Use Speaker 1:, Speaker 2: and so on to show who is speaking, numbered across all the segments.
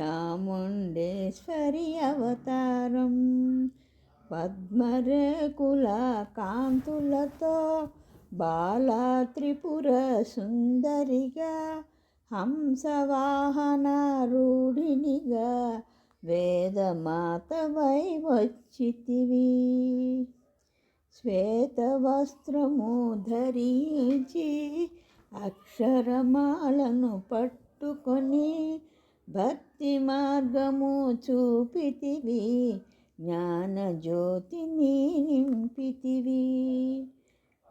Speaker 1: చాముండేశ్వరి అవతారం. పద్మరేకుల కాంతులతో బాలా త్రిపుర సుందరిగా హంసవాహన రూఢినిగా వేదమాతవై వచ్చితివి. శ్వేతవస్త్రము ధరించి అక్షరమాలను పట్టుకొని భక్తి మార్గము చూపితివి జ్ఞానజ్యోతిని నింపితివి.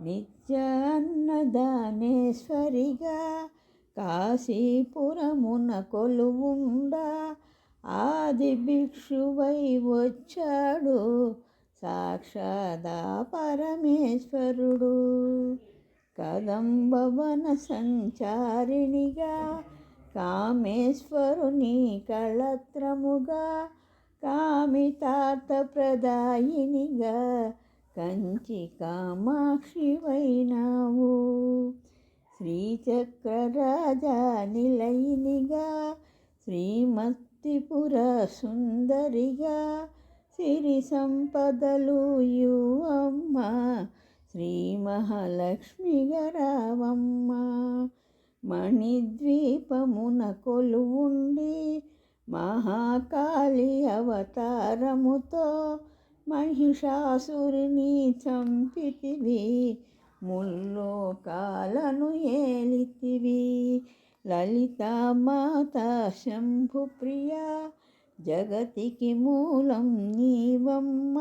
Speaker 1: నిత్య అన్నదానేశ్వరిగా కాశీపురమున కొలువుండా ఆది భిక్షువై వచ్చాడు సాక్షాదా పరమేశ్వరుడు. కదంబవన సంచారిణిగా కామేశ్వరుని కళత్రముగా కామితార్థప్రదాయినిగా కంచి కామాక్షివైనావు శ్రీచక్రరాజా నిలయినిగా శ్రీమత్తిపుర సుందరిగా సిరి సంపదలు యువమ్మ శ్రీ మహాలక్ష్మి గరావమ్మ మణిద్వీపమున కొలువుండి మహాకాళి అవతారముతో మహిషాసురిని చంపితివి. ముల్లోకాలను ఏలితివి. లలితామాత శంభుప్రియ జగతికి మూలం నీవమ్మ.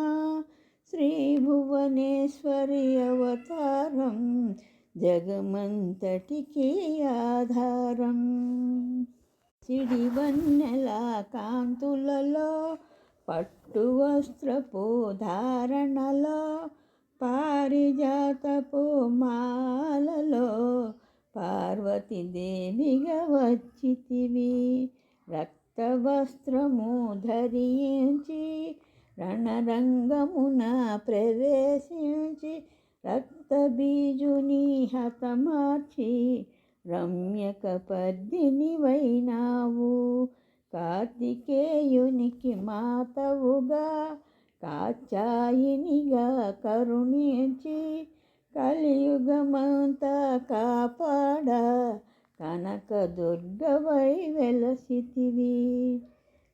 Speaker 1: శ్రీ భువనేశ్వరి అవతారం జగమంతటికి ఆధారం. సిడివన్నెల కాంతులలో పట్టు వస్త్రపు ధారణలో పారిజాతపు మాలలో పార్వతీదేవిగా వచ్చితివి. రక్తవస్త్రము ధరించి రణరంగమున ప్రవేశించి రక్తబీజుని హతమార్చి రమ్యక పద్దిని వైనావు కార్తికేయునికి మాతవుగా కాచాయినిగా కరుణించి కలియుగమంతా కాపాడ కనక దుర్గవై వెలసితివి.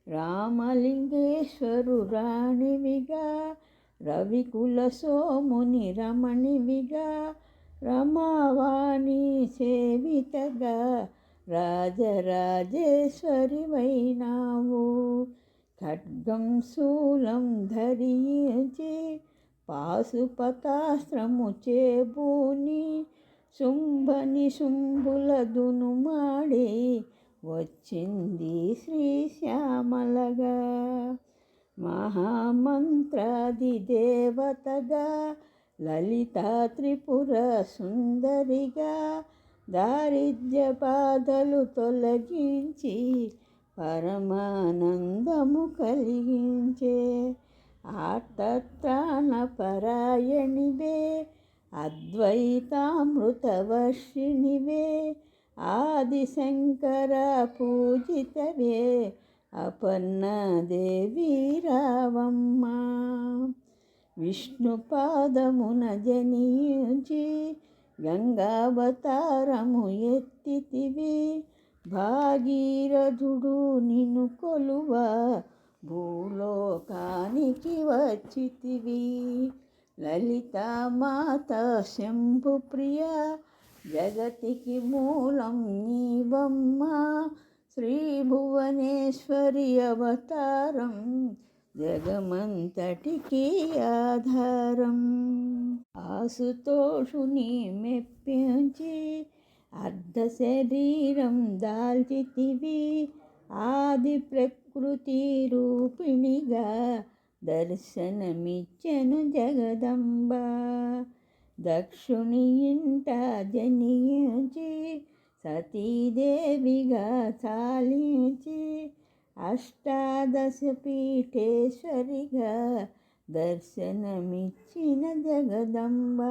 Speaker 1: రామలింగేశ్వరు రాణివిగా రవికుల సోముని రమణివిగా రమావాణి సేవితగా రాజరాజేశ్వరి వైనావు. ఖడ్గం శూలం ధరించి పాశుపతాస్త్రము చేబూని శుంభని శుంభులదును మాడి వచ్చింది శ్రీశ్యామలగా మహామంత్రాదిదేవతగా లలితా త్రిపుర సుందరిగా దారిద్ర్య బాధలు తొలగించి పరమానందము కలిగించే ఆర్తత్రాణ పరాయణివే అద్వైతామృతవర్షిణివే ఆదిశంకర పూజితవే అపర్ణదేవి రావమ్మ. విష్ణుపాదమున జనించి గంగావతారము ఎత్తితివి. భాగీరథుడు నిన్ను కొలువ భూలోకానికి వచ్చితివి. లలితామాత శంభుప్రియ జగతికి మూలం నీవమ్మ. శ్రీ భువనేశ్వరి అవతారం జగమంతటికి ఆధారం. ఆసుతోషుని మెప్పించి అర్ధ శరీరం దాల్చితివి ఆది ప్రకృతి రూపిణిగా దర్శనమిచ్చను జగదంబ. దక్షుని ఇంట జనించి సతీదేవిగా చాలించి అష్టాదశ పీఠేశ్వరిగా దర్శనమిచ్చిన జగదంబ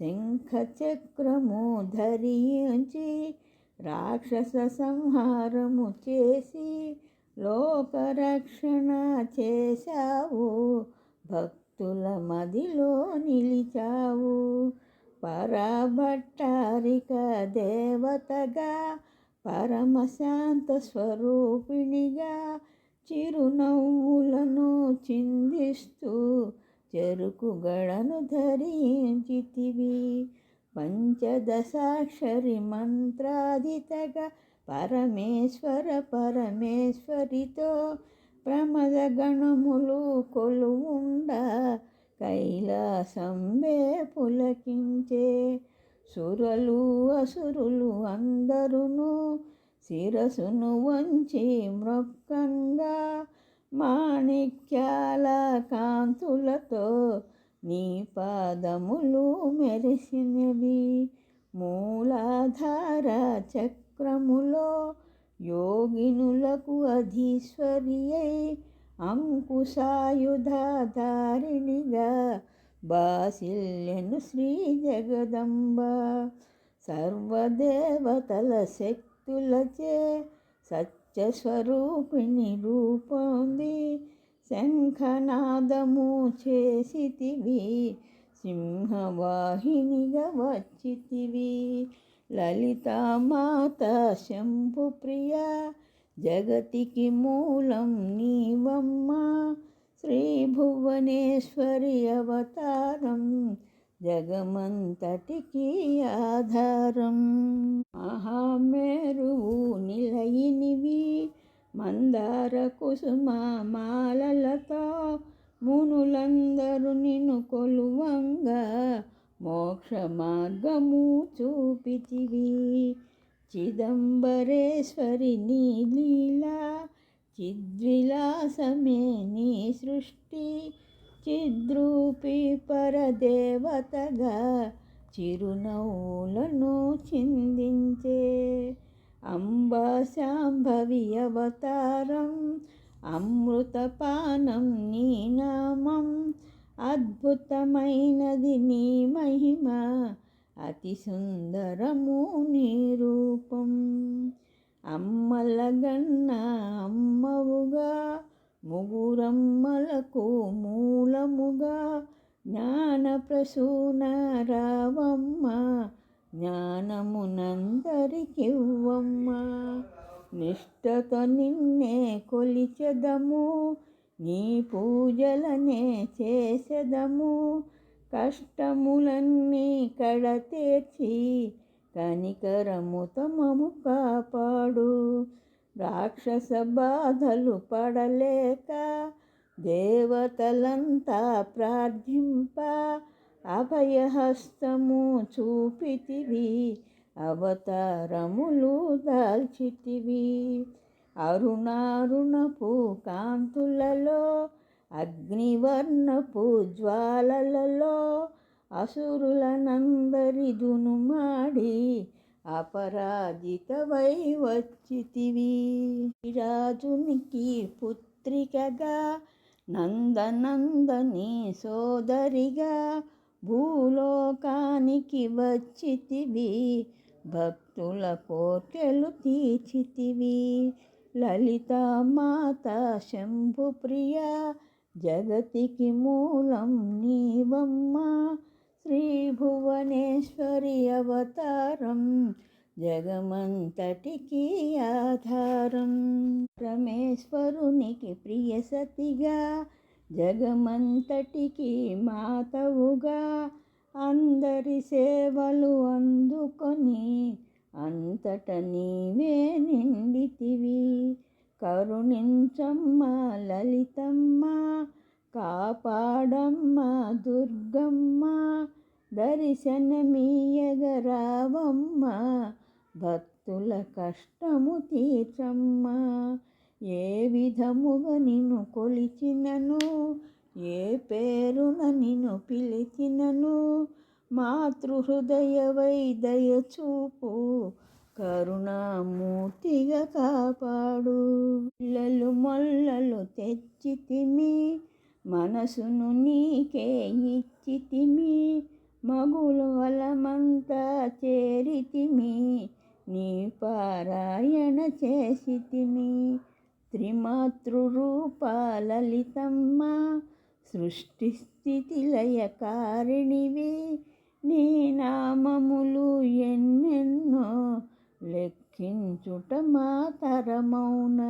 Speaker 1: శంఖచక్రము ధరించి రాక్షస సంహారము చేసి లోకరక్షణ చేశావు. భక్తుల మదిలో నిలిచావు. పరభట్టారిక దేవతగా పరమశాంత స్వరూపిణిగా చిరునవ్వులను చిందిస్తూ చెరుకుగడను ధరించితివి. పంచదశాక్షరి మంత్రాధితగా పరమేశ్వర పరమేశ్వరితో ప్రమద గణములు కొలువుండ. కైలాసంబే పులకించే సురలు అసురులు అందరును శిరసును వంచి మృక్కంగా మాణిక్యాల కాంతులతో నీ పాదములు మెరిసినవి. మూలాధార చక్రములో యోగినులకు అధీశ్వరి అయి అంకుశాయుధారిణిగా బాసిల్యను శ్రీ జగదంబ. సర్వదేవతల శక్తులచే సత్యస్వరూపిణి రూపొంది. శంఖనాదము చేసితివి సింహవాహినిగా వచ్చితివి. లలితామాత శంభుప్రియ జగతికి మూలం నీవమ్మ శ్రీ భువనేశ్వరి అవతారం జగమంతటికి ఆధారం. మహామేరువు నిలయినివి మందార కుసుమ మాలలతో మునులందరూ నిన్ను కొలువంగా మోక్ష మార్గము చూపితివి. చిదంబరేశ్వరిని లీలా చిద్విలాసమే నీ సృష్టి. చిద్రూపి పరదేవతగా చిరునవ్వులను చిందించే అంబా శాంభవి అవతారం అమృతపానం నీ నామం. అద్భుతమైనది నీ మహిమ అతి సుందరము నీ రూపం అమ్మలగన్న అమ్మవుగా ముగురమ్మలకు మూలముగా జ్ఞాన ప్రసూన రావమ్మ జ్ఞానమునందరికివ్వమ్మ. నిష్టతో నిన్నే కొలిచెదము నీ పూజలనే చేసెదము కష్టములన్నీ కడతీర్చి కనికరముతో మము కాపాడు. రాక్షస బాధలు పడలేక దేవతలంతా ప్రార్థింప అభయహస్తము చూపితివి అవతారములు దాల్చితివి. అరుణారుణపు కాంతులలో అగ్నివర్ణపు జ్వాలలలో అసురులనందరిదును మాడి అపరాజితవై వచ్చితివి రాజునికి పుత్రికగా నందనందని సోదరిగా భూలోకానికి వచ్చితివి. భక్తుల కోటెలు తీర్చితివి. లలితామాత శంభుప్రియ జగతికి మూలం నీవమ్మ శ్రీ భువనేశ్వరి అవతారం జగమంతటికి ఆధారం. రమేశ్వరునికి ప్రియ సతిగా జగమంతటికి మాతవుగా అందరి సేవలు అందుకొని అంతట నీవే నిండితివి. కరుణించమ్మ లలితమ్మ కాపాడమ్మ దుర్గమ్మ దర్శనమీయగరావమ్మ భక్తుల కష్టము తీర్చమ్మ. ఏ విధముగా నిన్ను కొలిచినను ఏ పేరున నిన్ను పిలిచినను మాతృహృదయవై దయచూపు కరుణామూర్తిగా కాపాడు. పిల్లలు మొల్లలు తెచ్చితిమి మనసును నీకే ఇచ్చితిమి మగుల వలమంతా చేరితిమి నీ పారాయణ చేసితిమి త్రిమాతృరూపాలలితమ్మ సృష్టి స్థితి లయకారిణివి నీ నామములు ఎన్నె లెక్కించుట మాతరమౌన.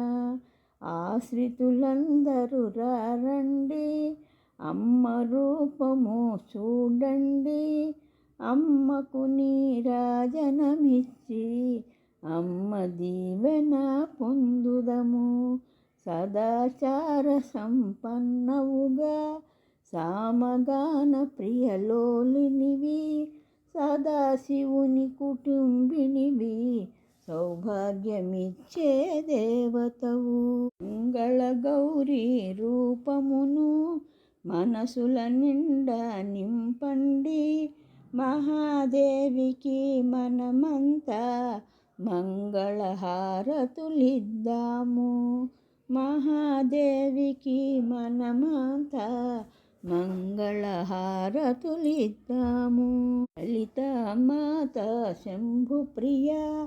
Speaker 1: ఆశ్రితులందరూ రండి అమ్మ రూపము చూడండి. అమ్మకు నీరాజనమిచ్చి అమ్మ దీవెన పొందుదము. సదాచార సంపన్నవుగా సామగాన ప్రియలోలినివి. సదాశివుని కుటుంబినివి. సౌభాగ్యమిచ్చే దేవతవు మంగళ గౌరీ రూపమును మనసుల నిండా నింపండి. మహాదేవికి మనమంతా మంగళహారతులిద్దాము. మహాదేవికి మనమంతా మంగళహారతులిద్దాము. లలిత మాత శంభు ప్రియ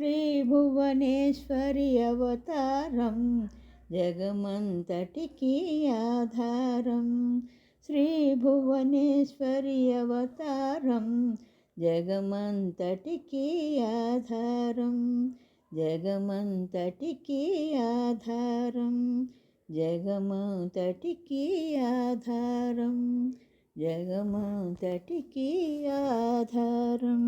Speaker 1: శ్రీ భువనేశ్వరి అవతారం జగమంతటికి ఆధారం శ్రీ భువనేశ్వరి అవతారం జగమంతటికి ఆధారం జగమంతటికి ఆధారం జగమంతటికి ఆధారం జగమంతటికి ఆధారం